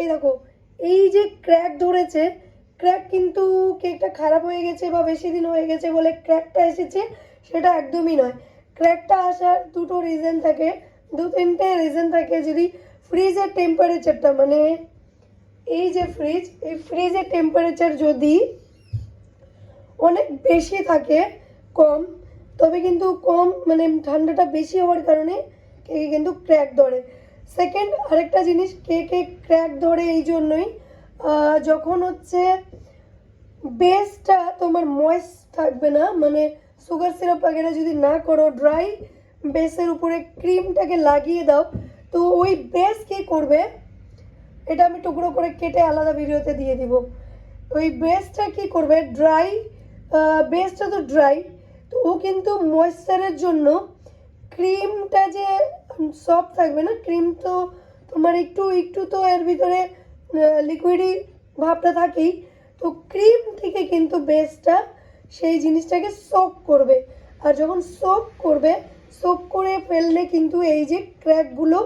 এই দেখো, এই যে ক্র্যাক ধরেছে ক্র্যাক কিন্তু কেকটা খারাপ হয়ে গেছে বা বেশি দিন হয়ে গেছে বলে ক্র্যাকটা এসেছে, সেটা একদমই নয়। ক্র্যাকটা আসার দুটো রিজন থাকে, দু তিনটে রিজন থাকে যদি ফ্রিজের টেম্পারেচারটা মানে এই যে ফ্রিজ এই ফ্রিজের টেম্পারেচার যদি অনেক বেশি থাকে, কম, তবে কিন্তু কম মানে ঠান্ডাটা বেশি হওয়ার কারণে কেকে কিন্তু ক্র্যাক ধরে। সেকেন্ড আরেকটা জিনিস কেকে ক্র্যাক ধরে এই জন্যই যখন হচ্ছে বেসটা তোমার ময়েস্ট থাকবে না মানে সুগার সিরাপ বাগেরা যদি না করো ড্রাই বেসের উপরে ক্রিমটাকে লাগিয়ে দাও, তো ওই বেস কী করবে? এটা আমি টুকরো করে কেটে আলাদা ভিডিওতে দিয়ে দিব। ওই বেসটা কি করবে? ড্রাই বেসটা তো ড্রাই তো ও কিন্তু ময়েশ্চারের জন্য ক্রিমটা যে সফট থাকবে না ক্রিম তো তোমার একটু একটু তো এর ভিতরে লিকুইডই ভাবটা থাকেই। তো ক্রিম থেকে কিন্তু বেসটা সেই জিনিসটাকে সোপ করবে। আর যখন সোপ করবে সোপ করে ফেললে কিন্তু এই যে ক্র্যাকগুলো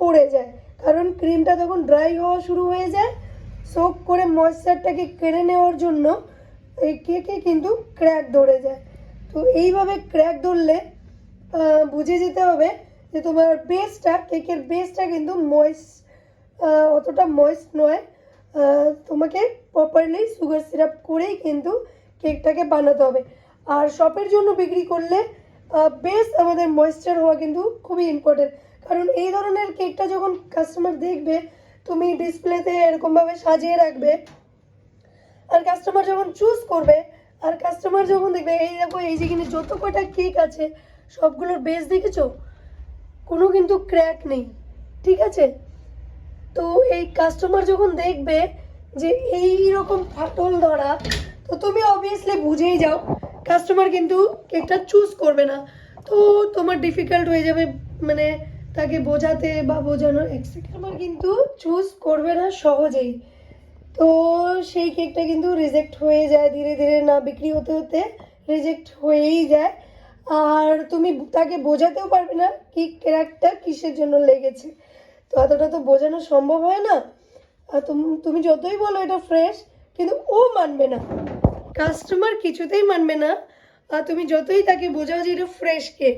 পড়ে যায়। কারণ ক্রিমটা তখন ড্রাই হওয়া শুরু হয়ে যায় সোপ করে ময়েশ্চারটাকে কেড়ে নেওয়ার জন্য এই কেকে কিন্তু ক্র্যাক ধরে যায়। তো এইভাবে ক্র্যাক ধরলে বুঝে যেতে হবে যে তোমার বেসটা কেকের বেসটা কিন্তু ময়েস অতটা ময়েস্ট নয়। তোমাকে প্রপারলি সুগার সিরাপ করেই কিন্তু কেকটাকে বানাতে হবে। আর শপের জন্য বিক্রি করলে বেস আমাদের ময়েশ্চার হওয়া কিন্তু খুবই ইম্পর্টেন্ট কারণ এই ধরনের কেকটা যখন কাস্টমার দেখবে, তুমি ডিসপ্লেতে এরকমভাবে সাজিয়ে রাখবে, আর কাস্টমার যখন চুজ করবে, আর কাস্টমার যখন দেখবে, এই দেখো, এই যেখানে যত কটা কেক আছে, সবগুলোর বেস দেখেছ? কোনো কিন্তু ক্র্যাক নেই, ঠিক আছে? তো এই কাস্টমার যখন দেখবে যে এই রকম ফাটল ধরা, তো তুমি অবভিয়াসলি বুঝেই যাও কাস্টমার কিন্তু কেকটা চুজ করবে না। তো তোমার ডিফিকাল্ট হয়ে যাবে মানে তাকে বোঝাতে বা বোঝানোর কাস্টমার কিন্তু চুজ করবে না সহজেই। তো সেই কেকটা কিন্তু রিজেক্ট হয়ে যায়, ধীরে ধীরে না বিক্রি হতে হতে রিজেক্ট হয়েই যায়। আর তুমি তাকে বোঝাতেও পারবে না কি ক্র্যাকটা কিসের জন্য লেগেছে। তো এতটা তো বোঝানো সম্ভব হয় না। আর তুমি যতই বলো এটা ফ্রেশ কিন্তু ও মানবে না। কাস্টমার কিছুতেই মানবে না। আর তুমি যতই তাকে বোঝাও যে এটা ফ্রেশ কেক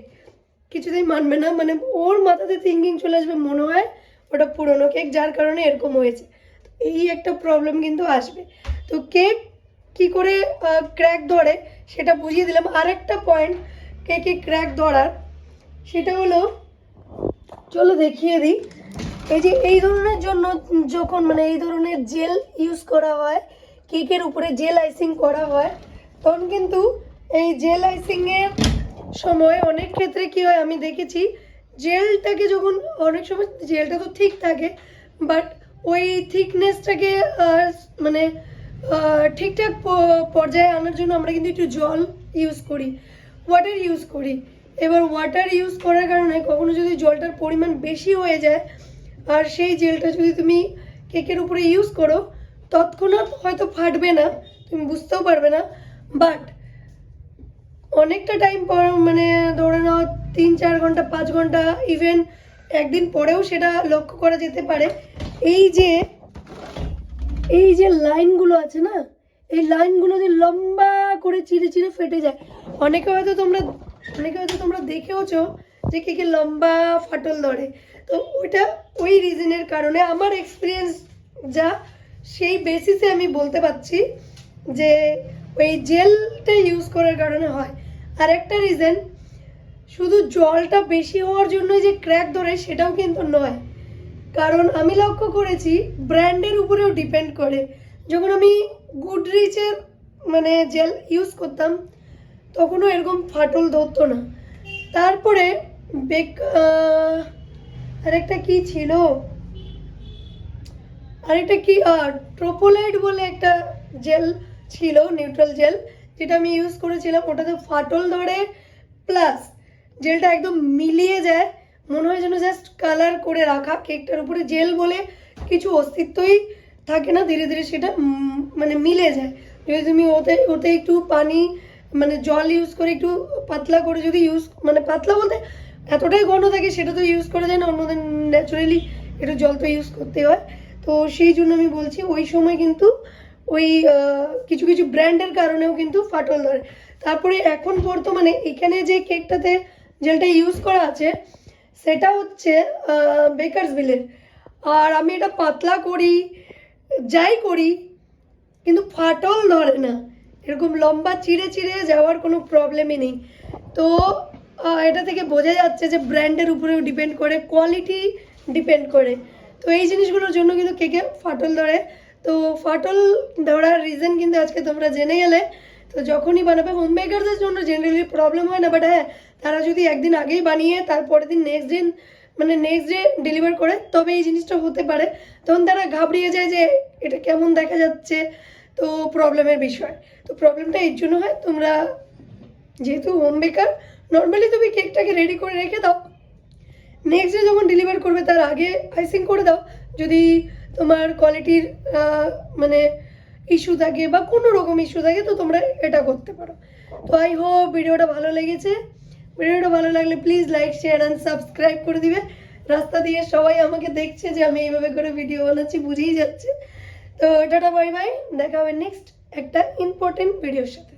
কিছুতেই মানবে না। মানে ওর মাথাতে থিঙ্কিং চলে আসবে, মনে হয় ওটা পুরনো কেক যার কারণে এরকম হয়েছে। এই একটা প্রবলেম কিন্তু আসবে। তো কেক কি করে ক্র্যাক ধরে, সেটা বুঝিয়ে দিলাম। আরেকটা পয়েন্ট কেকে ক্র্যাক ধরার, সেটা হলো, চলো দেখিয়ে দিই। এই যে এই ধরনের জন্য যখন মানে এই ধরনের জেল ইউজ করা হয় কেকের উপরে জেল আইসিং করা হয়, তখন কিন্তু এই জেল আইসিংয়ের সময় অনেক ক্ষেত্রে কি হয়, আমি দেখেছি জেলটাকে যখন অনেক সময় জেলটা তো ঠিক থাকে বাট ওই থিকনেসটাকে মানে ঠিকঠাক পর্যায়ে আনার জন্য আমরা কিন্তু একটু জল ইউজ করি। ওয়াটার ইউজ করি। এবার ওয়াটার ইউজ করার কারণে কখনো যদি জলটার পরিমাণ বেশি হয়ে যায়, আর সেই জেলটা যদি তুমি কেকের উপরে ইউজ করো, তৎক্ষণাৎ হয়তো ফাটবে না, তুমি বুঝতেও পারবে না। বাট অনেকটা টাইম পর মানে ধরে নাও তিন, চার ঘণ্টা, পাঁচ ঘণ্টা ইভেন একদিন পরেও সেটা লক্ষ্য করা যেতে পারে। এই যে এই যে লাইনগুলো আছে না, এই লাইনগুলো যে লম্বা করে চিড়ে চিড়ে ফেটে যায়। অনেকে হয়তো তোমরা, অনেকে হয়তো তোমরা দেখেওছো যে কে কে লম্বা ফাটল ধরে। তো ওইটা ওই রিজনের কারণে আমার এক্সপিরিয়েন্স যা, সেই বেসিসে আমি বলতে পারছি যে ওই জেলটা ইউজ করার কারণে হয়। আর একটা রিজন শুধু জলটা বেশি হওয়ার জন্যই যে ক্র্যাক ধরে সেটাও কিন্তু নয়। কারণ আমি লক্ষ্য করেছি ব্র্যান্ডের উপরেও ডিপেন্ড করে। যখন আমি গুডরিচের মানে জেল ইউজ করতাম, তখনও এরকম ফাটল ধরতো না। তারপরে বেক আরেকটা কি ছিল? আরেকটা কি ট্রোপোলাইট বলে একটা জেল ছিল নিউট্রাল জেল যেটা আমি ইউজ করেছিলাম। ওটাতে ফাটল ধরে প্লাস জেলটা একদম মিলিয়ে যায়। মনে হয় যেন জাস্ট কালার করে রাখা। কেকটার উপরে জেল বলে কিছু অস্তিত্বই থাকে না। ধীরে ধীরে সেটা মানে মিলে যায়। যদি তুমি ওতে ওতে একটু পানি মানে জল ইউজ করে একটু পাতলা করে যদি ইউজ মানে পাতলা বলতে এতটাই ঘন থাকে সেটা তো ইউজ করা যায় না, অন্যদের ন্যাচারালি একটু জল তো ইউজ করতে হয়। তো সেই জন্য আমি বলছি ওই সময় কিন্তু ওই কিছু কিছু ব্র্যান্ডের কারণেও কিন্তু ফাটল ধরে। তারপরে এখন বর্তমানে এখানে যে কেকটাতে জেলটা ইউজ করা আছে, সেটা হচ্ছে বেকারস বিলের আর আমি এটা পাতলা করি, যাই করি কিন্তু ফাটল ধরে না। এরকম লম্বা চিড়ে চিড়ে যাওয়ার কোনো প্রবলেমই নেই। তো এটা থেকে বোঝা যাচ্ছে যে ব্র্যান্ডের উপরেও ডিপেন্ড করে কোয়ালিটি ডিপেন্ড করে। তো এই জিনিসগুলোর জন্য কিন্তু কেকে ফাটল ধরে। তো ফাটল ধরার রিজন কিন্তু আজকে তোমরা জেনে গেলে। তো যখনই বানাবে হোম মেকারদের জন্য জেনারেলি প্রবলেম হয় না বাট হ্যাঁ তারা যদি একদিন আগেই বানিয়ে, তারপরের দিন নেক্সট দিন মানে নেক্সট ডে ডেলিভার করে তবে এই জিনিসটা হতে পারে। তখন তারা ঘাবড়িয়ে যায় যে, এটা কেমন দেখা যাচ্ছে? তো প্রবলেমের বিষয়। তো প্রবলেমটা এর জন্য হয়, তোমরা যেহেতু হোম বেকার নর্মালি তুমি কেকটাকে রেডি করে রেখে দাও। নেক্সট ডে যখন ডেলিভার করবে, তার আগে আইসিং করে দাও। যদি তোমার কোয়ালিটির মানে ইস্যু থাকে বা কোনো রকম ইস্যু থাকে, তো তোমরা এটা করতে পারো। তো আই হোপ ভিডিওটা ভালো লেগেছে। ভিডিওটা ভালো লাগলে please like share and subscribe করে দিবে। রাস্তা দিয়ে সবাই আমাকে দেখছে যে আমি এইভাবে করে ভিডিও বানাচ্ছি, বুঝেই যাচ্ছে। তো টাটা বাই বাই দেখা হবে নেক্সট একটা ইম্পর্টেন্ট ভিডিওর সাথে।